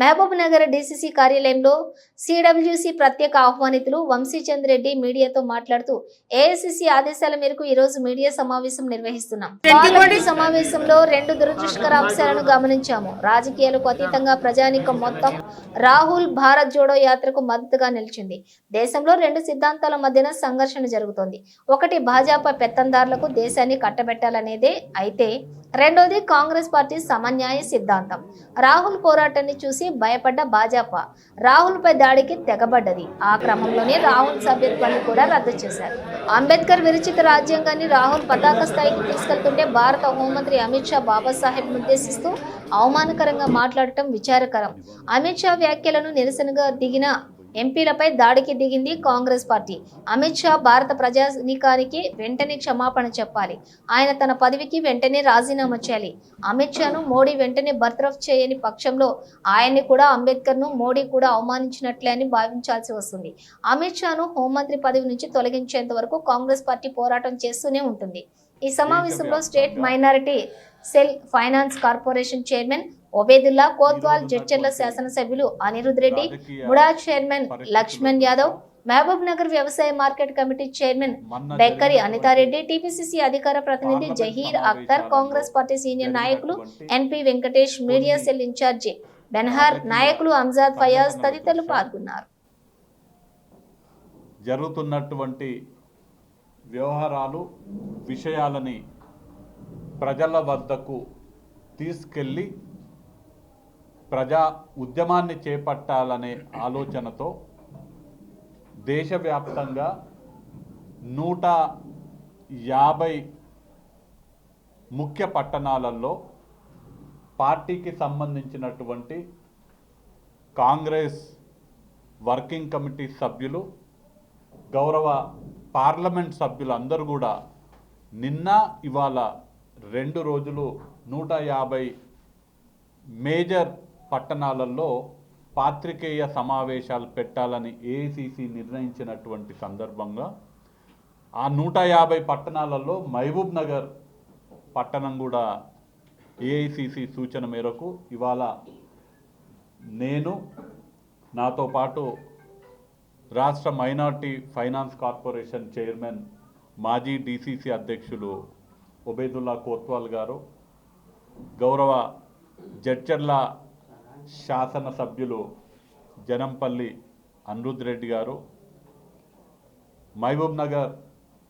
Mahabub Nagar DCC కార్యాలయంలో CWC ప్రత్యేక ఆహ్వానితులు వంశీచంద్ రెడ్డి మీడియాతో మాట్లాడుతూ ఏఐసిసి ఆదేశాల మేరకు ఈ రోజు మీడియా సమావేశం నిర్వహిస్తున్నాం. సమావేశంలో రెండు దురదృష్టకర అంశాలను గమనించాము. రాజకీయాలకు అతీతంగా ప్రజానికం మొత్తం రాహుల్ భారత్ జోడో యాత్రకు మద్దతుగా నిలిచింది. దేశంలో రెండు సిద్ధాంతాల మధ్యన సంఘర్షణ జరుగుతోంది. ఒకటి భాజపా పెత్తందారులకు దేశాన్ని కట్టబెట్టాలనేదే. అయితే రెండోది కాంగ్రెస్ పార్టీ సమన్యాయ సిద్ధాంతం. రాహుల్ పోరాటాన్ని చూసి భయపడ్డ భాజపా. రాహుల్పై దాడికి తెగబడ్డది. ఆ క్రమంలోనే రాహుల్ సభ్యత్వాన్ని కూడా రద్దు చేశారు. అంబేద్కర్ విరచిత రాజ్యాంగాన్ని రాహుల్ పతాక స్థాయికి తీసుకెళ్తుంటే భారత హోంమంత్రి అమిత్ షా బాబాసాహెబ్ ఉద్దేశిస్తూ అవమానకరంగా మాట్లాడటం విచారకరం. అమిత్ షా వ్యాఖ్యలను నిరసనగా దిగిన ఎంపీలపై దాడికి దిగింది కాంగ్రెస్ పార్టీ. అమిత్ షా భారత ప్రజానీకానికి వెంటనే క్షమాపణ చెప్పాలి. ఆయన తన పదవికి వెంటనే రాజీనామా చేయాలి. అమిత్ షాను మోడీ వెంటనే బర్తరఫ్ చేయని పక్షంలో ఆయన్ని కూడా అంబేద్కర్ను మోడీ కూడా అవమానించినట్లే అని భావించాల్సి వస్తుంది. అమిత్ షాను హోంమంత్రి పదవి నుంచి తొలగించేంత వరకు కాంగ్రెస్ పార్టీ పోరాటం చేస్తూనే ఉంటుంది. ఈ సమావేశంలో state minority cell finance corporation chairman Obedullah Kotwal Jadcherla శాసనసభ్యులు అనిరుద్ రెడ్డి ముడా చైర్మన్ లక్ష్మణ్ యాదవ్ మహబూబ్ నగర్ వ్యవసాయ market committee chairman Bekkari Anitha Reddy TPCC అధికార ప్రతినిధి జహీర్ అఖ్తర్ కాంగ్రెస్ పార్టీ సీనియర్ నాయకులు NP Venkatesh media cell in charge Benhar నాయకులు అంజాద్ ఫయాజ్ తదితరులు పాల్గొన్నారు. జరుగుతున్నటువంటి వ్యవహారాలు విషయాలని ప్రజల వద్దకు తీసుకెళ్ళి ప్రజా ఉద్యమాన్ని చేపట్టాలనే ఆలోచనతో దేశవ్యాప్తంగా నూట యాభై ముఖ్య పట్టణాలలో పార్టీకి సంబంధించినటువంటి కాంగ్రెస్ వర్కింగ్ కమిటీ సభ్యులు గౌరవ పార్లమెంట్ సభ్యులు అందరూ కూడా నిన్న ఇవాళ రెండు రోజులు నూట యాభై మేజర్ పట్టణాలలో పాత్రికేయ సమావేశాలు పెట్టాలని ఏఐసిసి నిర్ణయించినటువంటి సందర్భంగా ఆ నూట యాభై పట్టణాలలో మహబూబ్ నగర్ పట్టణం కూడా ఏఐసిసి సూచన మేరకు ఇవాళ నేను నాతో పాటు రాష్ట్ర మైనార్టీ ఫైనాన్స్ కార్పొరేషన్ చైర్మన్ మాజీ డీసీసీ అధ్యక్షులు ఒబేదుల్లా కోత్వాల్ గారు గౌరవ జడ్చర్ల శాసనసభ్యులు జనంపల్లి అనిరుద్ రెడ్డి గారు మహబూబ్ నగర్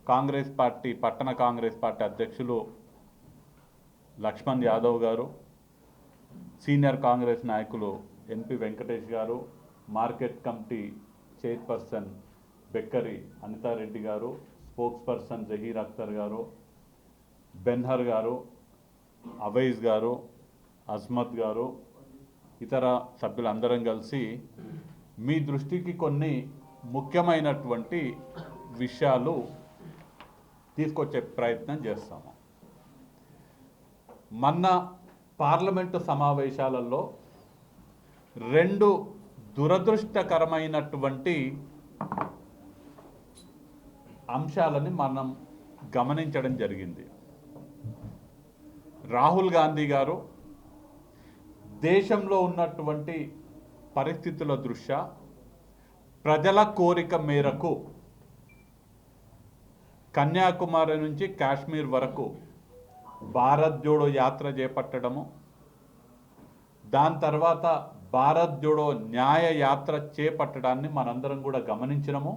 కాంగ్రెస్ పార్టీ పట్టణ కాంగ్రెస్ పార్టీ అధ్యక్షులు లక్ష్మణ్ యాదవ్ గారు సీనియర్ కాంగ్రెస్ నాయకులు NP Venkatesh garu market committee chairperson Bekkari Anitha Reddy garu spokesperson Zaheer Akhtar గారు బెన్హర్ గారు అవైజ్ గారు అజ్మత్ గారు ఇతర సభ్యులందరం కలిసి మీ దృష్టికి కొన్ని ముఖ్యమైనటువంటి విషయాలు తీసుకొచ్చే ప్రయత్నం చేస్తాము. మొన్న పార్లమెంటు సమావేశాలలో రెండు దురదృష్టకరమైనటువంటి అంశాలని మనం గమనించడం జరిగింది. రాహుల్ గాంధీ గారు దేశంలో ఉన్నటువంటి పరిస్థితుల దృష్ట్యా ప్రజల కోరిక మేరకు కన్యాకుమారి నుంచి కాశ్మీర్ వరకు భారత్ జోడో యాత్ర చేపట్టడము దాని తర్వాత భారత్ జోడో న్యాయ యాత్ర చేపట్టడాన్ని మనందరం కూడా గమనించినము.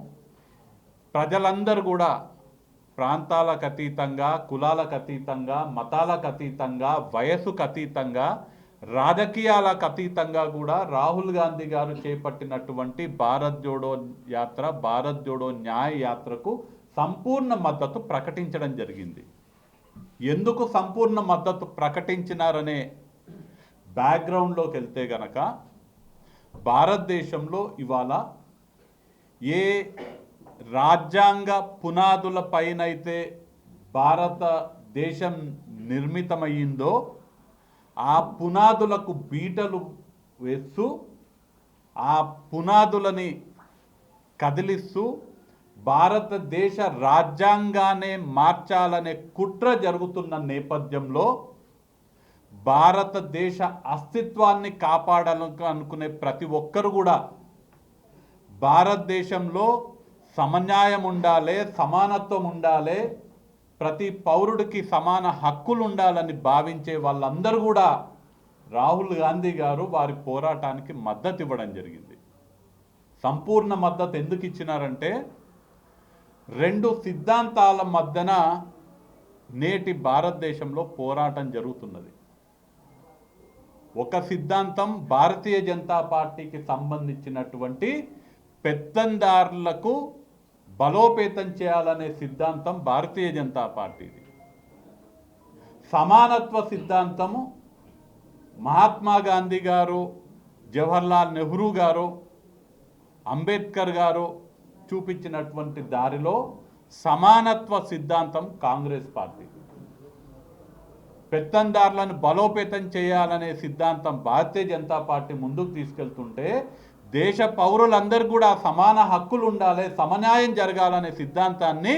ప్రజలందరూ కూడా ప్రాంతాలకు అతీతంగా కులాలకు అతీతంగా మతాలకు అతీతంగా వయసుకు అతీతంగా రాజకీయాలకు అతీతంగా కూడా రాహుల్ గాంధీ గారు చేపట్టినటువంటి భారత్ జోడో యాత్ర భారత్ జోడో న్యాయ యాత్రకు సంపూర్ణ మద్దతు ప్రకటించడం జరిగింది. ఎందుకు సంపూర్ణ మద్దతు ప్రకటించినారనే బ్యాక్గ్రౌండ్లోకి వెళ్తే గనక భారతదేశంలో ఇవాళ ఏ రాజ్యాంగ పునాదుల పైనైతే భారతదేశం నిర్మితమయ్యిందో ఆ పునాదులకు బీటలు వేస్తూ ఆ పునాదులని కదిలిస్తూ భారతదేశ రాజ్యాంగానే మార్చాలనే కుట్ర జరుగుతున్న నేపథ్యంలో భారతదేశ అస్తిత్వాన్ని కాపాడాలని అనుకునే ప్రతి ఒక్కరు కూడా భారతదేశంలో సమన్యాయం ఉండాలి సమానత్వం ఉండాలి ప్రతి పౌరుడికి సమాన హక్కులు ఉండాలని భావించే వాళ్ళందరూ కూడా రాహుల్ గాంధీ గారు వారి పోరాటానికి మద్దతు ఇవ్వడం జరిగింది. సంపూర్ణ మద్దతు ఎందుకు ఇచ్చినారంటే రెండు సిద్ధాంతాల మధ్యన నేటి భారతదేశంలో పోరాటం జరుగుతున్నది. ఒక సిద్ధాంతం భారతీయ జనతా పార్టీకి సంబంధించినటువంటి పెత్తందారులకు బలోపేతం చేయాలనే సిద్ధాంతం భారతీయ జనతా పార్టీది. సమానత్వ సిద్ధాంతము మహాత్మా గాంధీ గారు జవహర్లాల్ నెహ్రూ గారు అంబేద్కర్ గారు చూపించినటువంటి దారిలో సమానత్వ సిద్ధాంతం కాంగ్రెస్ పార్టీ. పెత్తందారులను బలోపేతం చేయాలనే సిద్ధాంతం భారతీయ జనతా పార్టీ ముందుకు తీసుకెళ్తుంటే దేశ పౌరులందరూ కూడా సమాన హక్కులు ఉండాలి సమన్యాయం జరగాలనే సిద్ధాంతాన్ని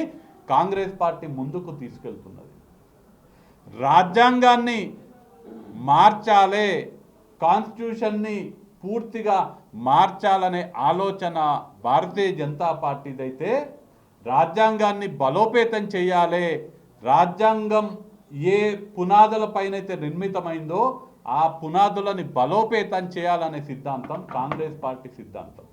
కాంగ్రెస్ పార్టీ ముందుకు తీసుకెళ్తున్నది. రాజ్యాంగాన్ని మార్చాలే కాన్స్టిట్యూషన్ని పూర్తిగా మార్చాలనే ఆలోచన భారతీయ జనతా పార్టీదైతే రాజ్యాంగాన్ని బలోపేతం చేయాలి రాజ్యాంగం ఏ పునాదులపైనైతే నిర్మితమైందో ఆ పునాదులని బలోపేతం చేయాలనే సిద్ధాంతం కాంగ్రెస్ పార్టీ సిద్ధాంతం.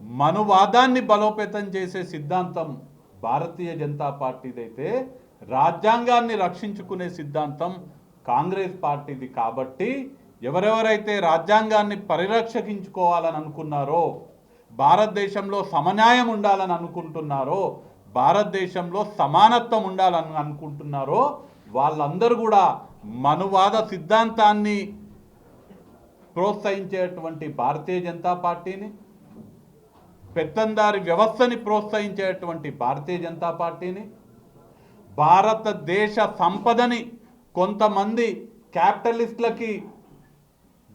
మనువాదాన్ని బలోపేతం చేసే సిద్ధాంతం భారతీయ జనతా పార్టీదైతే రాజ్యాంగాన్ని రక్షించుకునే సిద్ధాంతం కాంగ్రెస్ పార్టీది కాబట్టి ఎవరెవరైతే రాజ్యాంగాన్ని పరిరక్షించుకోవాలని అనుకున్నారో భారతదేశంలో సమన్యాయం ఉండాలని అనుకుంటున్నారో భారతదేశంలో సమానత్వం ఉండాలని అనుకుంటున్నారో వాళ్ళందరూ కూడా మనువాద సిద్ధాంతాన్ని ప్రోత్సహించేటువంటి భారతీయ జనతా పార్టీని పెత్తందారి వ్యవస్థని ప్రోత్సహించేటువంటి భారతీయ జనతా పార్టీని భారతదేశ సంపదని కొంతమంది క్యాపిటలిస్టులకి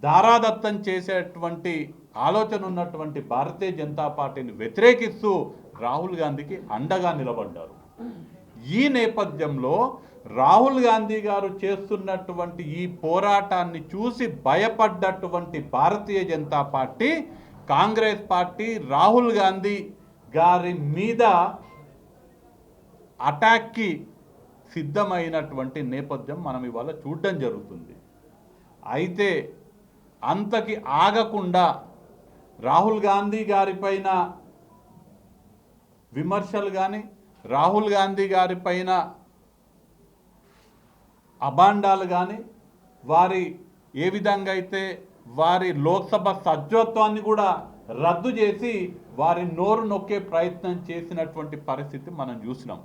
దారాదత్తం చేసేటువంటి ఆలోచన ఉన్నటువంటి భారతీయ జనతా పార్టీని వ్యతిరేకిస్తూ రాహుల్ గాంధీకి అండగా నిలబడ్డారు. ఈ నేపథ్యంలో రాహుల్ గాంధీ గారు చేస్తున్నటువంటి ఈ పోరాటాన్ని చూసి భయపడ్డటువంటి భారతీయ జనతా పార్టీ కాంగ్రెస్ పార్టీ రాహుల్ గాంధీ గారి మీద అటాక్కి సిద్ధమైనటువంటి నేపథ్యం మనం ఇవాళ చూడడం జరుగుతుంది. అయితే అంతకి ఆగకుండా రాహుల్ గాంధీ గారిపైన విమర్శలు కానీ రాహుల్ గాంధీ గారిపైన అభాండాలు కానీ వారి ఏ విధంగా అయితే వారి లోక్సభ సభ్యత్వాన్ని కూడా రద్దు చేసి వారి నోరు నొక్కే ప్రయత్నం చేసినటువంటి పరిస్థితి మనం చూసినాం.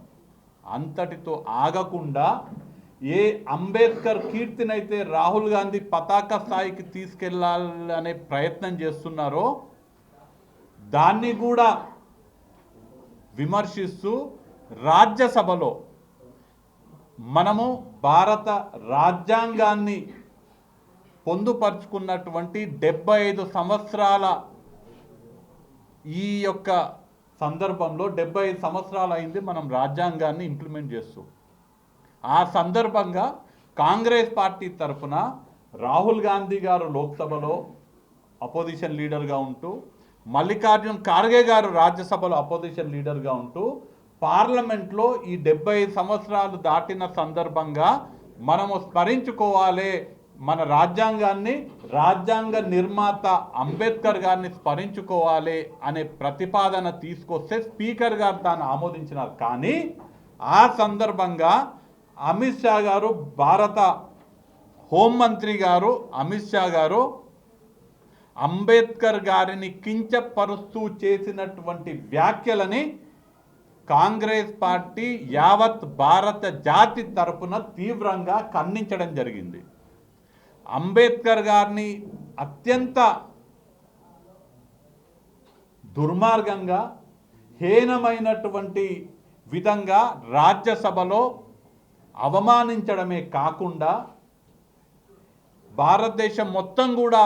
అంతటితో ఆగకుండా ఏ అంబేద్కర్ కీర్తినైతే రాహుల్ గాంధీ పతాక స్థాయికి తీసుకెళ్ళాలనే ప్రయత్నం చేస్తున్నారో దాన్ని కూడా విమర్శిస్తూ రాజ్యసభలో మనము భారత రాజ్యాంగాన్ని పొందుపరుచుకున్నటువంటి డెబ్బై ఐదు సంవత్సరాల ఈ యొక్క సందర్భంలో డెబ్బై ఐదు సంవత్సరాలు అయింది మనం రాజ్యాంగాన్ని ఇంప్లిమెంట్ చేస్తూ. ఆ సందర్భంగా కాంగ్రెస్ పార్టీ తరఫున రాహుల్ గాంధీ గారు లోక్సభలో అపోజిషన్ లీడర్గా ఉంటూ మల్లికార్జున్ ఖార్గే గారు రాజ్యసభలో అపోజిషన్ లీడర్గా ఉంటూ పార్లమెంట్లో ఈ డెబ్బై సంవత్సరాలు దాటిన సందర్భంగా మనము స్మరించుకోవాలి. మన రాజ్యాంగాన్ని రాజ్యాంగ నిర్మాత అంబేద్కర్ గారిని స్మరించుకోవాలి అనే ప్రతిపాదన తీసుకొస్తే స్పీకర్ గారు దాన్ని ఆమోదించినారు. కానీ ఆ సందర్భంగా అమిత్ షా గారు భారత హోంమంత్రి గారు అమిత్ షా గారు అంబేద్కర్ గారిని కించపరుస్తూ చేసినటువంటి వ్యాఖ్యలని కాంగ్రెస్ పార్టీ యావత్ భారత జాతి తరపున తీవ్రంగా ఖండించడం జరిగింది. అంబేద్కర్ గారిని అత్యంత దుర్మార్గంగా హీనమైనటువంటి విధంగా రాజ్యసభలో అవమానించడమే కాకుండా భారతదేశం మొత్తం కూడా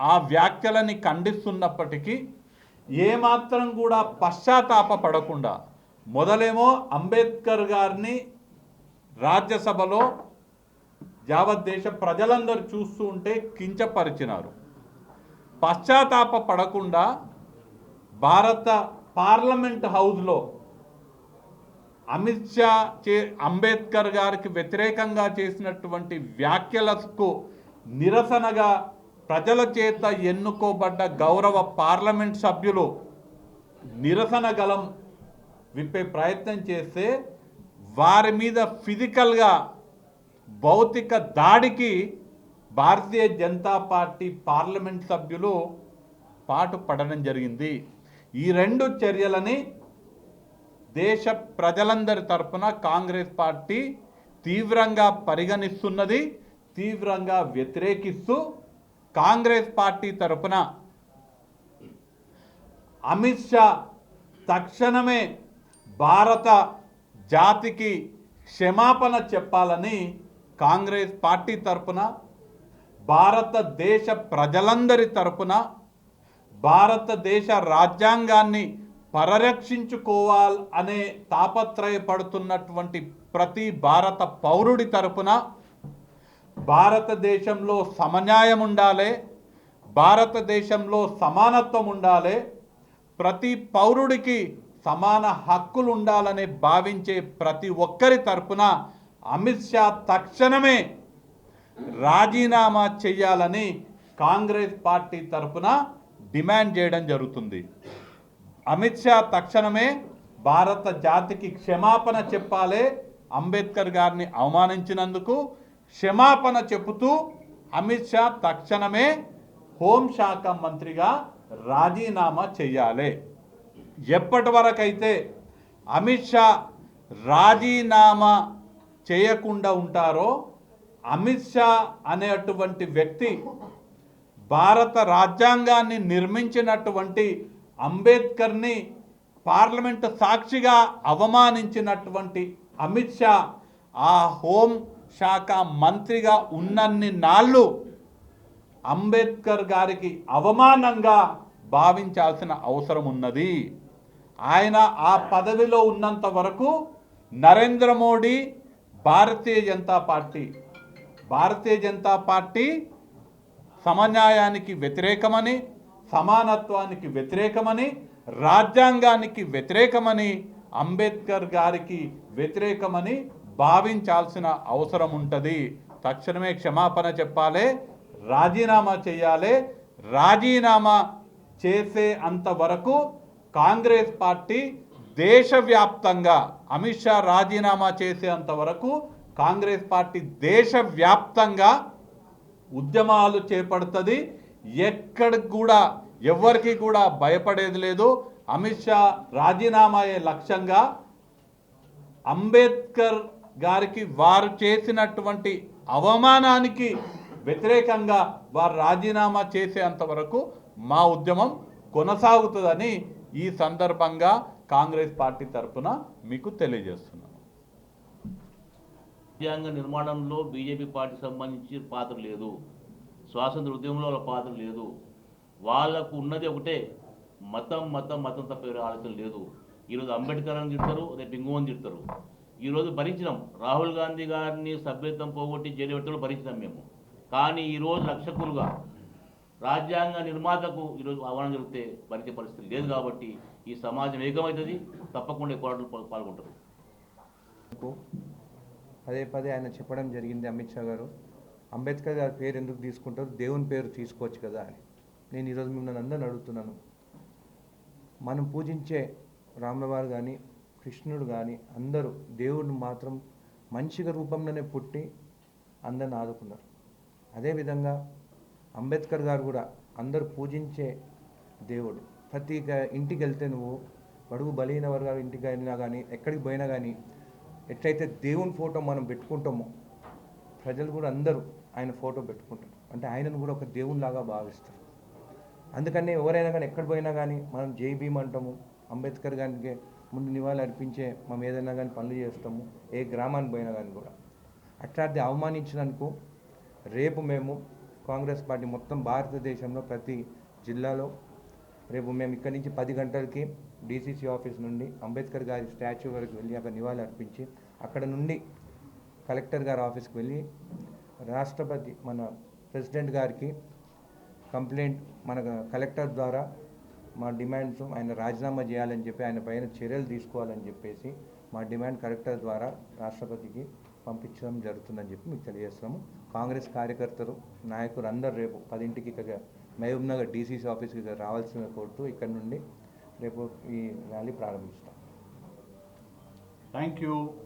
ఆ వ్యాఖ్యలని ఖండిస్తున్నప్పటికీ ఏమాత్రం కూడా పశ్చాత్తాప పడకుండా మొదలేమో అంబేద్కర్ గారిని రాజ్యసభలో యావత్ దేశ ప్రజలందరూ చూస్తూ ఉంటే కించపరిచినారు. పశ్చాత్తాప పడకుండా భారత పార్లమెంట్ హౌస్లో అమిత్ షా చే అంబేద్కర్ గారికి వ్యతిరేకంగా చేసినటువంటి వ్యాఖ్యలకు నిరసనగా ప్రజల చేత ఎన్నుకోబడ్డ గౌరవ పార్లమెంట్ సభ్యులు నిరసన గలం విప్పే ప్రయత్నం చేస్తే వారి మీద ఫిజికల్గా భౌతిక దాడికి భారతీయ జనతా పార్టీ పార్లమెంట్ సభ్యులు పాటు పడడం జరిగింది. ఈ రెండు చర్యలని దేశ ప్రజలందరి తరఫున కాంగ్రెస్ పార్టీ తీవ్రంగా పరిగణిస్తున్నది తీవ్రంగా వ్యతిరేకిస్తూ కాంగ్రెస్ పార్టీ తరపున అమిత్ షా తక్షణమే భారత జాతికి క్షమాపణ చెప్పాలని కాంగ్రెస్ పార్టీ తరపున భారతదేశ ప్రజలందరి తరపున భారతదేశ రాజ్యాంగాన్ని పరిరక్షించుకోవాలి అనే తాపత్రయపడుతున్నటువంటి ప్రతి భారత పౌరుడి తరపున భారతదేశంలో సమన్యాయం ఉండాలి భారతదేశంలో సమానత్వం ఉండాలి ప్రతి పౌరుడికి సమాన హక్కులు ఉండాలని భావించే ప్రతి ఒక్కరి తరపున అమిత్ షా తక్షణమే రాజీనామా చేయాలని కాంగ్రెస్ పార్టీ తరపున డిమాండ్ చేయడం జరుగుతుంది. అమిత్ షా తక్షణమే భారత జాతికి క్షమాపణ చెప్పాలి అంబేద్కర్ గారిని అవమానించినందుకు క్షమాపణ చెబుతూ అమిత్ షా తక్షణమే హోంశాఖ మంత్రిగా రాజీనామా చేయాలి. ఎప్పటి వరకైతే అమిత్ షా రాజీనామా చేయకుండా ఉంటారో అమిత్ షా అనేటువంటి వ్యక్తి భారత రాజ్యాంగాన్ని నిర్మించినటువంటి అంబేద్కర్ని పార్లమెంటు సాక్షిగా అవమానించినటువంటి అమిత్ షా ఆ హోం శాఖ మంత్రిగా ఉన్నన్ని నాళ్ళు అంబేద్కర్ గారికి అవమానంగా భావించాల్సిన అవసరం ఉన్నది. ఆయన ఆ పదవిలో ఉన్నంత వరకు నరేంద్ర మోడీ భారతీయ జనతా పార్టీ భారతీయ జనతా పార్టీ సమన్యాయానికి వ్యతిరేకమని సమానత్వానికి వ్యతిరేకమని రాజ్యాంగానికి వ్యతిరేకమని అంబేద్కర్ గారికి వ్యతిరేకమని భావించాల్సిన అవసరం ఉంటుంది. తక్షణమే క్షమాపణ చెప్పాలి రాజీనామా చేయాలి. రాజీనామా చేసే అంతవరకు కాంగ్రెస్ పార్టీ దేశవ్యాప్తంగా అమిత్ షా రాజీనామా చేసేంత వరకు కాంగ్రెస్ పార్టీ దేశవ్యాప్తంగా ఉద్యమాలు చేపడుతుంది. ఎక్కడికి కూడా ఎవరికి కూడా భయపడేది లేదు. అమిత్ షా రాజీనామా అయ్యే లక్ష్యంగా అంబేద్కర్ గారికి వారు చేసినటువంటి అవమానానికి వ్యతిరేకంగా వారు రాజీనామా చేసేంత వరకు మా ఉద్యమం కొనసాగుతుందని ఈ సందర్భంగా కాంగ్రెస్ పార్టీ తరఫున మీకు తెలియజేస్తున్నాను. రాజ్యాంగ నిర్మాణంలో బీజేపీ పార్టీ సంబంధించి పాత్ర లేదు. స్వాతంత్ర ఉద్యమంలో వాళ్ళ పాత్ర లేదు. వాళ్ళకు ఉన్నది ఒకటే మతం మతం మతం తప్ప ఆలోచన లేదు. ఈరోజు అంబేద్కర్ అని తిడతారు రేపు ఇంకోని తిడతారు. ఈరోజు భరించినాం. రాహుల్ గాంధీ గారిని సభ్యత్వం పోగొట్టి జైలు భరించినాం మేము. కానీ ఈరోజు రక్షకులుగా రాజ్యాంగ నిర్మాతకు ఈరోజు ఆహ్వానం జరిగితే భరించే పరిస్థితి లేదు కాబట్టి ఈ సమాజం ఏకమవుతుంది. తప్పకుండా ఈ పోరాటంలో పాల్గొంటారు. పదే పదే ఆయన చెప్పడం జరిగింది అమిత్ షా గారు. అంబేద్కర్ గారి పేరు ఎందుకు తీసుకుంటారు? దేవుని పేరు తీసుకోవచ్చు కదా అని. నేను ఈరోజు మిమ్మల్ని అందరిని అడుగుతున్నాను. మనం పూజించే రాములవారు కానీ కృష్ణుడు కానీ అందరూ దేవుడిని మాత్రం మంచిగా రూపంలోనే పుట్టి అందరిని ఆదుకున్నారు. అదేవిధంగా అంబేద్కర్ గారు కూడా అందరూ పూజించే దేవుడు. ప్రతి ఇంటికి వెళ్తే నువ్వు బడుగు బలహీన వర్గాల ఇంటికి అయినా కానీ ఎక్కడికి పోయినా కానీ ఎట్లయితే దేవుని ఫోటో మనం పెట్టుకుంటామో ప్రజలు కూడా అందరూ ఆయన ఫోటో పెట్టుకుంటారు. అంటే ఆయనను కూడా ఒక దేవునిలాగా భావిస్తారు. అందుకని ఎవరైనా కానీ ఎక్కడ పోయినా కానీ మనం జై భీమ్ అంటాము అంబేద్కర్ గారికి ముందు నివాళి అర్పించే మేము ఏదైనా కానీ పనులు చేస్తాము ఏ గ్రామానికి పోయినా కానీ కూడా. అట్లాంటి అవమానించినందుకు రేపు మేము కాంగ్రెస్ పార్టీ మొత్తం భారతదేశంలో ప్రతి జిల్లాలో రేపు మేము ఇక్కడి నుంచి పది గంటలకి డీసీసీ ఆఫీస్ నుండి అంబేద్కర్ గారి స్టాచ్యూ వరకు వెళ్ళి అక్కడ నివాళి అర్పించి అక్కడ నుండి కలెక్టర్ గారి ఆఫీస్కి వెళ్ళి రాష్ట్రపతి మన ప్రెసిడెంట్ గారికి కంప్లైంట్ మన కలెక్టర్ ద్వారా మా డిమాండ్స్ ఆయన రాజీనామా చేయాలని చెప్పి ఆయన పైన చర్యలు తీసుకోవాలని చెప్పేసి మా డిమాండ్ కలెక్టర్ ద్వారా రాష్ట్రపతికి పంపించడం జరుగుతుందని చెప్పి మీకు తెలియజేస్తున్నాము. కాంగ్రెస్ కార్యకర్తలు నాయకులు అందరు రేపు పదింటికి ఇక్కడ మహబూబ్ నగర్ డీసీసీ ఆఫీస్కి రావాల్సిన కోరుతూ ఇక్కడ నుండి రేపు ఈ ర్యాలీ ప్రారంభిస్తాం. Thank you